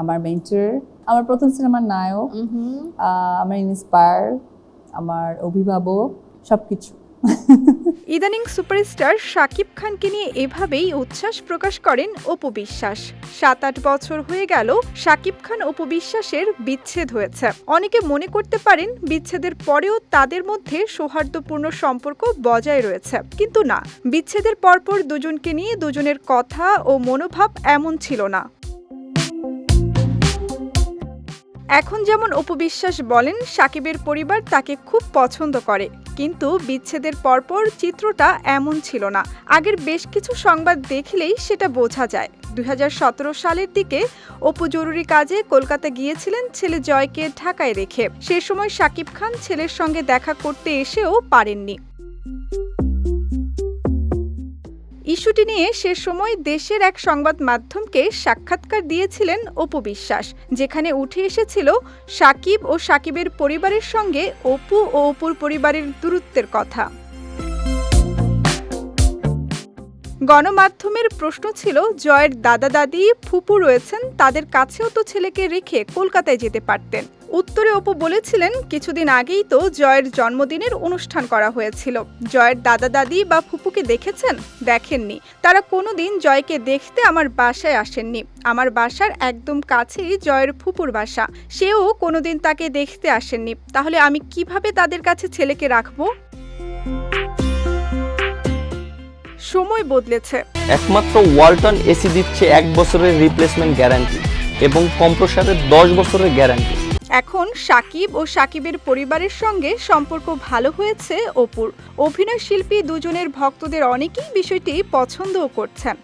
আমার মেন্টর আমার প্রথম সিনেমার নায়ক আমার ইন্সপায়ার আমার অভিভাবক সবকিছু। ইদানিং সুপারস্টার শাকিব খানকে নিয়ে এভাবেই উচ্ছ্বাস প্রকাশ করেন অপু বিশ্বাস। সাত আট বছর হয়ে গেল শাকিব খান অপু বিশ্বাসের বিচ্ছেদ হয়েছে। অনেকে মনে করতে পারেন বিচ্ছেদের পরেও তাদের মধ্যে সৌহার্দ্যপূর্ণ সম্পর্ক বজায় রয়েছে। কিন্তু না বিচ্ছেদের পরপর দুজনকে নিয়ে দুজনের কথা ও মনোভাব এমন ছিল না। এখন যেমন উপবিশ্বাস বলেন, সাকিবের পরিবার তাকে খুব পছন্দ করে। কিন্তু বিচ্ছেদের পরপর চিত্রটা এমন ছিল না। আগের বেশ কিছু সংবাদ দেখলেই সেটা বোঝা যায়। দুই হাজার সতেরো সালের দিকে অপু জরুরি কাজে কলকাতা গিয়েছিলেন ছেলে জয়কে ঢাকায় রেখে। সে সময় সাকিব খান ছেলের সঙ্গে দেখা করতে এসেও পারেননি। ইস্যুটি নিয়ে সে সময় দেশের এক সংবাদ মাধ্যমকে সাক্ষাৎকার দিয়েছিলেন অপু বিশ্বাস, যেখানে উঠে এসেছিল সাকিব ও সাকিবের পরিবারের সঙ্গে অপু ও অপুর পরিবারের দূরত্বের কথা। গণমাধ্যমের প্রশ্ন ছিল, জয়ের দাদা দাদি ফুপু রয়েছেন, তাদের কাছেও তো ছেলেকে রেখে কলকাতায় যেতে পারতেন। উত্তরে অপু বলেছিলেন, কিছুদিন আগেই তো জয়ের জন্মদিনের অনুষ্ঠান করা হয়েছিল। জয়ের দাদা দাদি বা ফুপুকে দেখেছেন? দেখেননি। তারা কোনোদিন জয়কে দেখতে আমার বাসায় আসেননি। আমার বাসার একদম কাছেই জয়ের ফুপুর বাসা। সেও কোনোদিন তাকে দেখতে আসেননি। তাহলে আমি কীভাবে তাদের কাছে ছেলেকে রাখব? সময় বদলেছে। একমাত্র ওয়ালটন এসি দিচ্ছে এক বছরের রিপ্লেসমেন্ট গ্যারান্টি এবং কম্প্রসারের দশ বছরের গ্যারান্টি এখন সাকিব ও সাকিবের পরিবারের সঙ্গে সম্পর্ক ভালো হয়েছে অপুর। অভিনয় শিল্পী দুজনের ভক্তদের অনেকেই বিষয়টি পছন্দও করছেন।